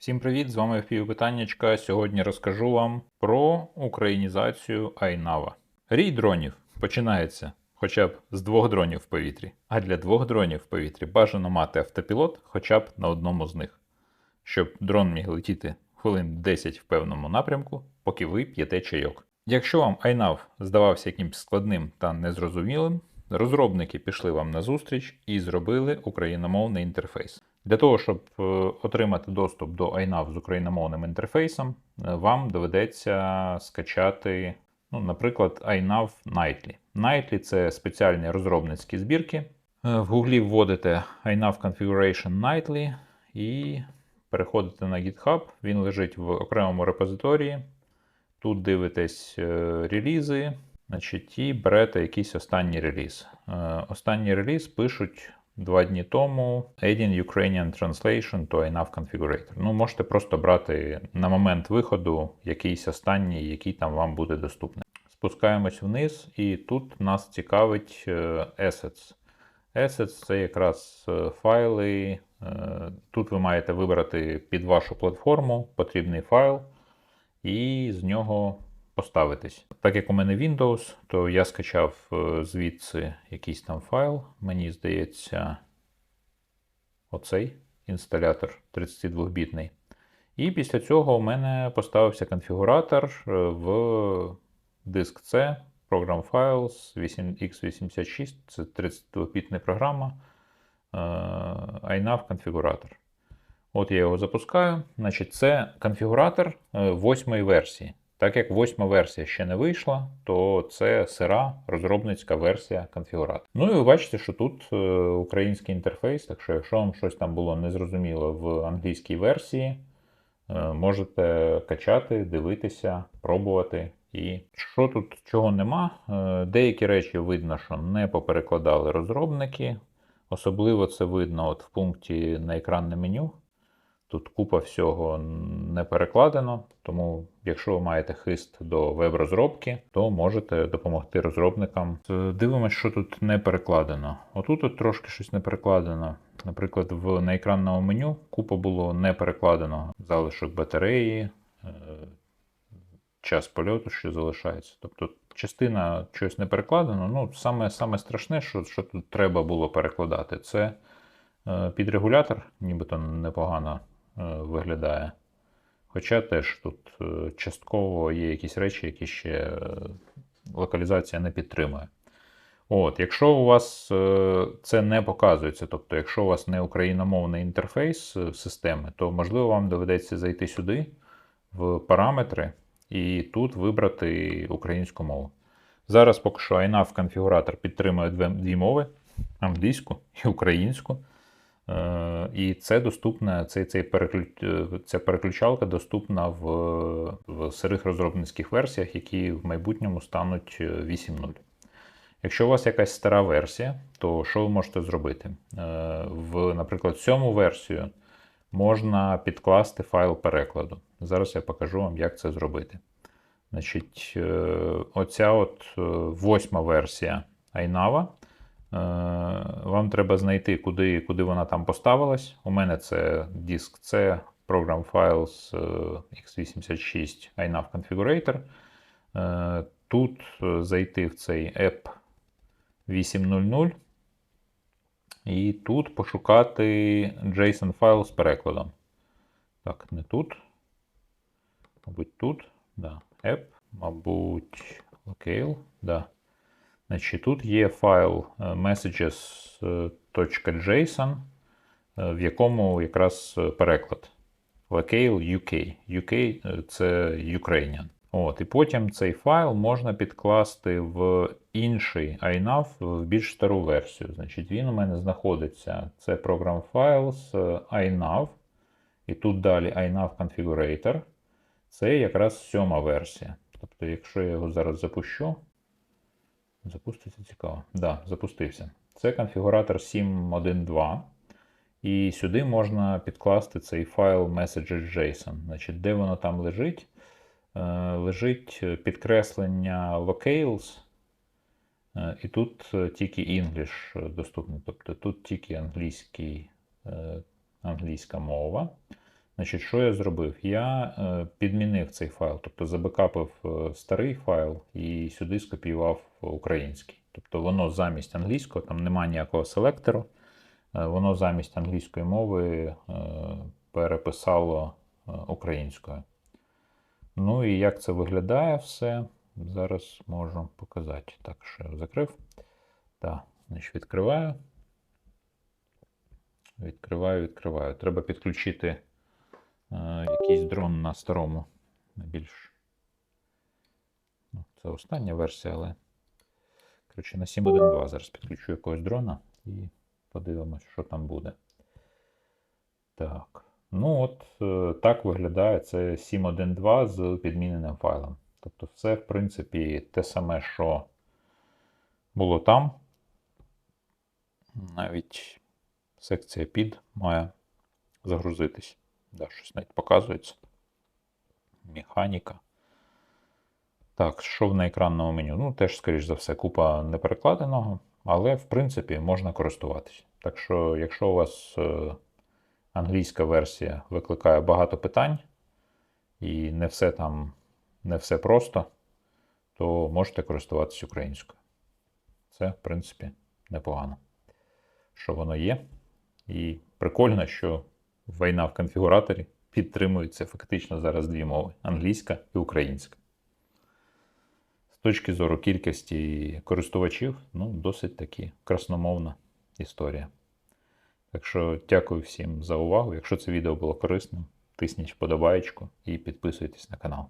Всім привіт! З вами Питаннячка. Сьогодні розкажу вам про українізацію Айнава. Рій дронів починається хоча б з двох дронів в повітрі, а для двох дронів в повітрі бажано мати автопілот хоча б на одному з них, щоб дрон міг летіти хвилин 10 в певному напрямку, поки ви п'єте чайок. Якщо вам iNav здавався якимсь складним та незрозумілим, розробники пішли вам на зустріч і зробили україномовний інтерфейс. Для того, щоб е, отримати доступ до iNav з україномовним інтерфейсом, е, вам доведеться скачати, ну, наприклад, iNav Nightly. Nightly – це спеціальні розробницькі збірки. Е, В Гуглі вводите iNav Configuration Nightly і переходите на GitHub. Він лежить в окремому репозиторії. Тут дивитесь релізи, значить, і берете якийсь останній реліз. Е, Останній реліз пишуть два дні тому Adding Ukrainian Translation to iNav Configurator. Ну, можете просто брати на момент виходу якийсь останній, який там вам буде доступний. Спускаємось вниз, і тут нас цікавить е, Assets. Assets це якраз е, файли. Тут ви маєте вибрати під вашу платформу потрібний файл і з нього поставитись. Так як у мене Windows, то я скачав е, звідси якийсь там файл. Мені здається, оцей інсталятор 32-бітний. І після цього у мене поставився конфігуратор е, в диск C, Program Files 8x86, це 32-бітна програма, е, iNav конфігуратор. От я його запускаю. Значить, це конфігуратор е, восьмої версії. Так як восьма версія ще не вийшла, то це сира розробницька версія конфігуратора. Ну і ви бачите, що тут е, український інтерфейс, так що якщо вам щось там було незрозуміло в англійській версії, е, можете качати, дивитися, пробувати. І що тут чого нема, е, деякі речі видно, що не поперекладали розробники. Особливо це видно от в пункті на екранне меню. Тут купа всього не перекладено, тому якщо ви маєте хист до веб-розробки, то можете допомогти розробникам. Е, Дивимось, що тут не перекладено. Отут от трошки щось не перекладено. Наприклад, в на екранному меню купа було не перекладено залишок батареї, е, час польоту, що залишається. Тобто частина чогось не перекладено. Ну, саме, саме страшне, що, що тут треба було перекладати, це е, підрегулятор, нібито непогано виглядає. Хоча теж тут е, частково є якісь речі, які ще е, локалізація не підтримує. От, Якщо у вас е, це не показується, тобто, якщо у вас не україномовний інтерфейс е, системи, то можливо вам доведеться зайти сюди в параметри і тут вибрати українську мову. Зараз поки що iNav конфігуратор підтримує дві мови: англійську і українську. Е, І це доступне, цей, цей переключ, е, ця переключалка доступна в, в сирих розробницьких версіях, які в майбутньому стануть е, 8.0. Якщо у вас якась стара версія, то що ви можете зробити? Е, В, наприклад, сьому версію можна підкласти файл перекладу. Зараз я покажу вам, як це зробити. Значить, е, оця от е, восьма версія iNav. Вам треба знайти, куди, куди вона там поставилась. У мене це диск C, Program Files е, x86 iNav Configurator. Е, Тут е, зайти в цей app 8.0.0 і тут пошукати JSON файл з перекладом. Так, не тут. Мабуть, тут. Да. App, мабуть, locale. Да. Значить, тут є файл е, messages.json, е, в якому якраз е, переклад. Locale UK. UK це Ukrainian. От, І потім цей файл можна підкласти в інший iNav, в більш стару версію. Значить, Він у мене знаходиться. Це Program Files iNav. І тут далі iNav Configurator. Це якраз сьома версія. Тобто, якщо я його зараз запущу, запуститься цікаво. Так, да, запустився. Це конфігуратор 7.1.2. І сюди можна підкласти цей файл messages.json. Значить, Де воно там лежить? Е, лежить підкреслення locales, е, і тут е, тільки English доступний. Тобто тут тільки англійський, англійська мова. Значить, що я зробив? Я е, підмінив цей файл, тобто забекапив е, старий файл і сюди скопіював український. Тобто воно замість англійського, там немає ніякого селектору, е, воно замість англійської мови переписало українською. Ну і як це виглядає все, зараз можу показати. Так, що я закрив. Так, значить, відкриваю. Відкриваю, відкриваю. Треба підключити якийсь дрон на старому. Більш. Ну, це остання версія, але. Коротше, на 7.1.2 зараз підключу якогось дрона і подивимось, що там буде. Так. Ну от е, так виглядає це 7.1.2 з підміненим файлом. Тобто, все, в принципі, те саме, що було там. Навіть секція під має загрузитись. Да, щось навіть показується. Механіка. Так, що в на екранному меню? Ну, теж, скоріш за все, купа неперекладеного, але, в принципі, можна користуватися. Так що, якщо у вас е, англійська версія викликає багато питань, і не все там, не все просто, то можете користуватися українською. Це, в принципі, непогано. Що воно є. І прикольно, що війна в конфігураторі підтримується фактично зараз дві мови: англійська і українська. З точки зору кількості користувачів, ну, досить таки красномовна історія. Так що дякую всім за увагу. Якщо це відео було корисним, тисніть вподобаєчку і підписуйтесь на канал.